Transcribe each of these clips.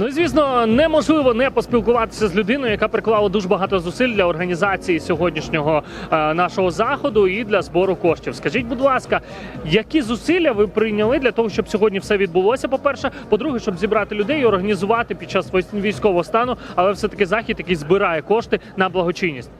Ну звісно, неможливо не поспілкуватися з людиною, яка приклала дуже багато зусиль для організації сьогоднішнього е, нашого заходу і для збору коштів. Скажіть, будь ласка, які зусилля ви прийняли для того, щоб сьогодні все відбулося? По-перше, по-друге, щоб зібрати людей і організувати під час військ- військового стану, але все таки захід, який збирає кошти на благочинність.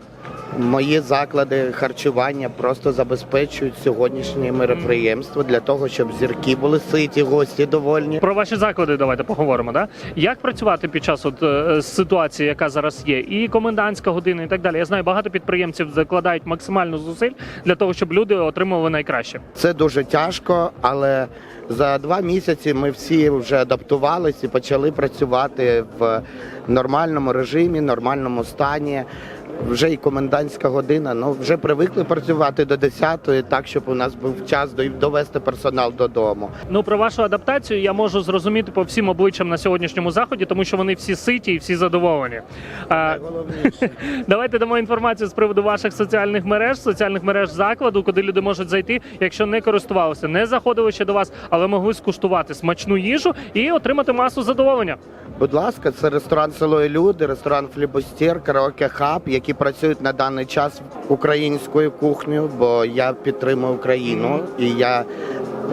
Мої заклади харчування просто забезпечують сьогоднішнє мероприємство для того, щоб зірки були ситі, гості довольні. Про ваші заклади давайте поговоримо. Да? Як працювати під час от, е, ситуації, яка зараз є, і комендантська година, і так далі. Я знаю, багато підприємців закладають максимально зусиль для того, щоб люди отримували найкраще. Це дуже тяжко, але за два місяці ми всі вже адаптувалися і почали працювати в нормальному режимі, нормальному стані. Вже і комендантська година. Ну вже привикли працювати до 10-ї, так щоб у нас був час довести персонал додому. Ну про вашу адаптацію я можу зрозуміти по всім обличчям на сьогоднішньому заході, тому що вони всі ситі і всі задоволені. А, Найголовніше. давайте дамо інформацію з приводу ваших соціальних мереж, соціальних мереж закладу, куди люди можуть зайти, якщо не користувалися, не заходили ще до вас, але могли скуштувати смачну їжу і отримати масу задоволення. Будь ласка, це ресторан село і люди, ресторан Флібостір, караоке хаб, які працюють на даний час українською кухнею, бо я підтримую Україну і я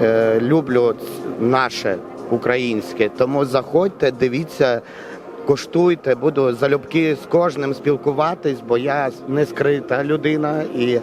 е, люблю наше українське. Тому заходьте, дивіться. Коштуйте, буду залюбки з кожним спілкуватись, бо я не скрита людина, і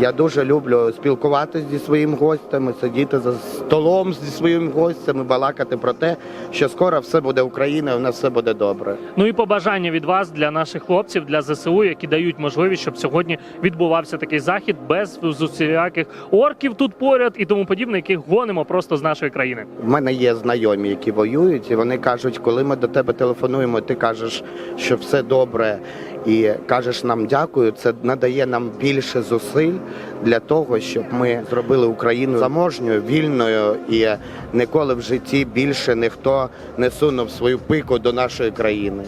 я дуже люблю спілкуватись зі своїм гостем, сидіти за столом зі своїм гостем і балакати про те, що скоро все буде Україна, і у нас все буде добре. Ну і побажання від вас для наших хлопців, для ЗСУ, які дають можливість, щоб сьогодні відбувався такий захід без з усіляких орків тут поряд і тому подібне, яких гонимо просто з нашої країни. В мене є знайомі, які воюють, і вони кажуть, коли ми до тебе телефонуємо, ти кажеш, що все добре, і кажеш нам дякую. Це надає нам більше зусиль для того, щоб ми зробили Україну заможньою, вільною і ніколи в житті більше ніхто не сунув свою пику до нашої країни.